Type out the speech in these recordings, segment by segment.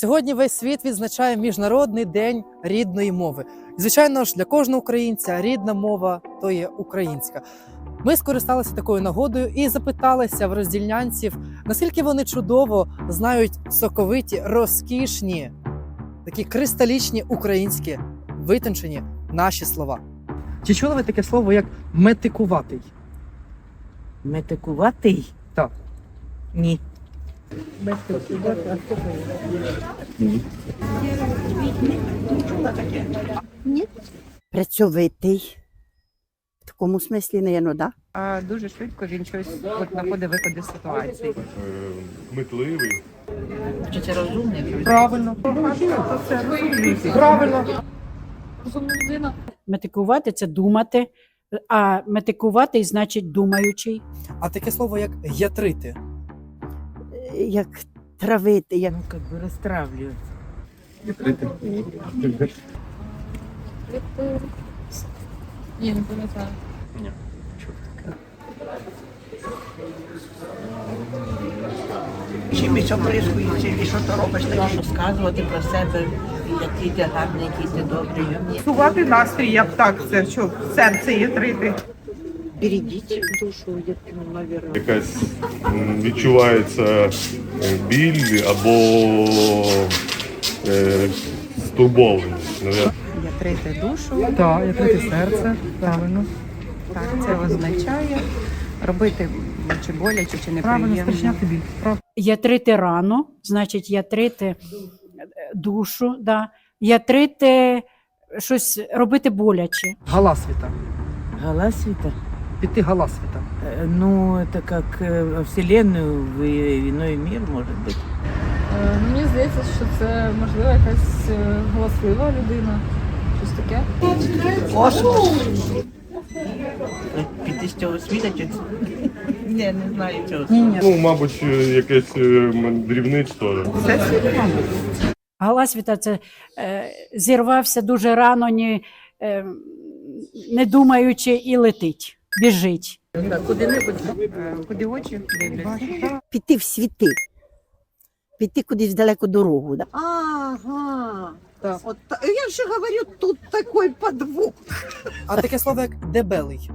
Сьогодні весь світ відзначає Міжнародний день рідної мови. І, звичайно ж, для кожного українця рідна мова то є українська. Ми скористалися такою нагодою і запиталися в роздільнянців, наскільки вони чудово знають соковиті, розкішні, такі кристалічні українські витончені наші слова. Чи чули ви таке слово як метикуватий? Метикуватий? Так. Ні. Працьовитий. В такому смислі, не да? А дуже швидко він щось от знаходить виходи з ситуації. Митливий. Чи це розумний? Правильно. Правильно. Метикувати це думати, а метикуватий значить думаючий. А таке слово як ятрити. Як травити, як Ну, як би розтравлюють. Ні, не пам'ятаю. Чимось оприскується, і що ти робиш, таке розказувати про себе, який ти гарний, який ти добрий. Сувати настрій, як так, це що серце є трити. Бередіть душу, як, навірно. Якась відчувається е, біль або е, стурбованість. навер- Ятрити душу, Так, ятрити серце. Правильно. так, це означає робити чи боляче, чи Правильно, неприємно. спричиняти біль. Правильно. Ятрити рану, значить ятрити е, душу, да. ятрити щось робити боляче. Галасвіта. Галасвіта? Піти галасвіта. Э, Ну, это как э, во Вселенную, в иной мир, может быть. Е, Мені здається, що це можливо якась е, галаслива людина. Щось таке. Космос. Піти з цього світу чи це? Ні, не знаю цього. Ну, мабуть, е, якесь е, мандрівництво. Галасвіта це е, зірвався дуже рано, ні, е, не думаючи, і летить, біжить. Куди-небудь, куди очі дивляться. Піти в світи. Піти кудись в далеку дорогу. Да? Ага. Так. Та- я же говорю, тут такой подвох. А таке слово як дебелий.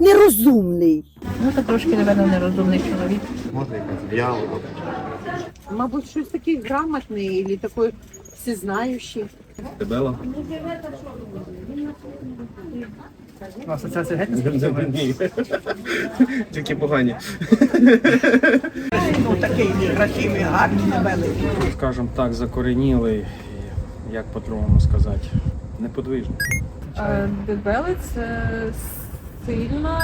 Нерозумний. Ну, це трошки, напевно, нерозумний чоловік. Мабуть, щось такий грамотний или такой всезнающий. Асоціація геть. Тільки погані. Ну, такий красивий, гарний, небелий. Скажімо так, закоренілий, як по-другому сказати, неподвижний. Е, Дебели це сильна,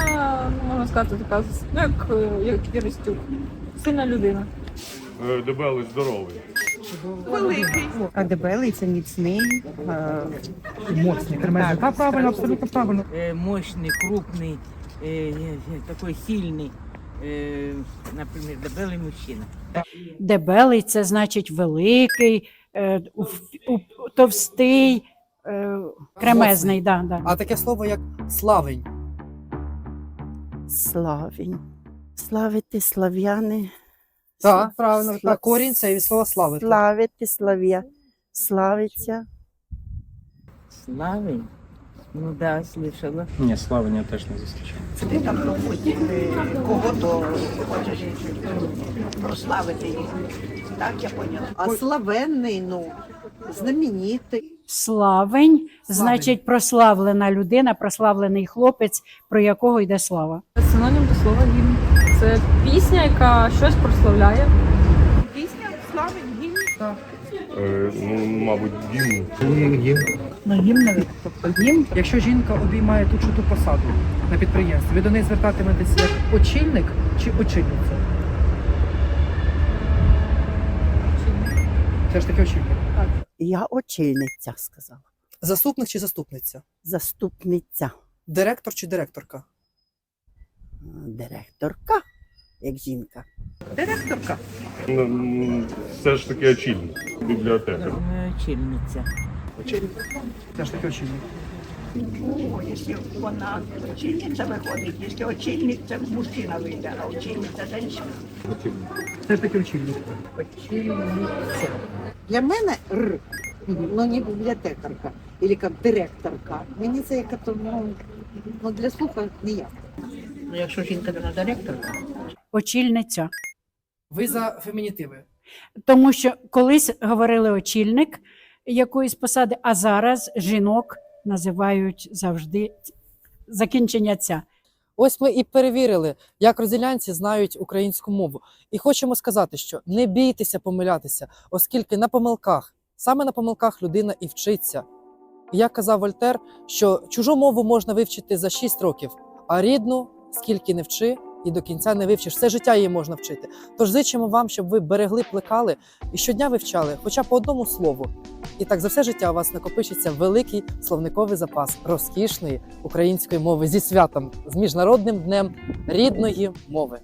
ну, можна сказати, така, ну як, е, як Віростюк. Сильна людина. Е, Дебелий здоровий. Великий. А дебелий це міцний. е, Моцні, кремезні. Так. Та правильно, абсолютно правильно. Э, мощный, крупный, э, э, такой сильный, э, например, дебелый мужчина. Дебелий це значить великий, е, у- у- товстий, е, кремезний. Да, да. А таке слово як славень. Славень. Славити слав'яни. Так, правильно. Сла- корінь це від слова славити. Славити слав'я. Славиться. Славень? Ну да, слышала. Ні, славень я теж не зустрічав. Ти там кого-то хочеш прославити їх. Так, я поняла. А славенний, ну, знаменитий. Славень значить прославлена людина, прославлений хлопець, про якого йде слава. Синонім до слова гімн. Це пісня, яка щось прославляє. Пісня славень, гімн. Е, Ну, мабуть, він. Ну, гімн Тобто гімн, якщо жінка обіймає ту чи ту посаду на підприємстві, ви до неї звертатиметеся як очільник чи очільниця? Це ж таки очільник. Я очільниця, сказала. Заступник чи заступниця? Заступниця. Директор чи директорка? Директорка, як жінка. Директорка. Ну, м, Все ж таки очільник бібліотека. Очільниця. Все ж таки очільник. Ну, якщо вона очільниця виходить, якщо очільник, це мужчина вийде, а очільниця жінка. Це ж таки очільник. Очільниця. Для мене Р, ну не бібліотекарка, або як директорка. Мені це як то, ну, ну для слуха ніяк. Ну, якщо жінка то на директорка. Очільниця. Ви за фемінітиви. Тому що колись говорили очільник якоїсь посади, а зараз жінок називають завжди закінчення ця. Ось ми і перевірили, як розділянці знають українську мову. І хочемо сказати, що не бійтеся помилятися, оскільки на помилках, саме на помилках людина і вчиться. Як казав Вольтер, що чужу мову можна вивчити за 6 років, а рідну скільки не вчи, і до кінця не вивчиш. Все життя її можна вчити. Тож зичимо вам, щоб ви берегли, плекали і щодня вивчали хоча по одному слову. І так за все життя у вас накопичиться великий словниковий запас розкішної української мови зі святом, з міжнародним днем рідної мови.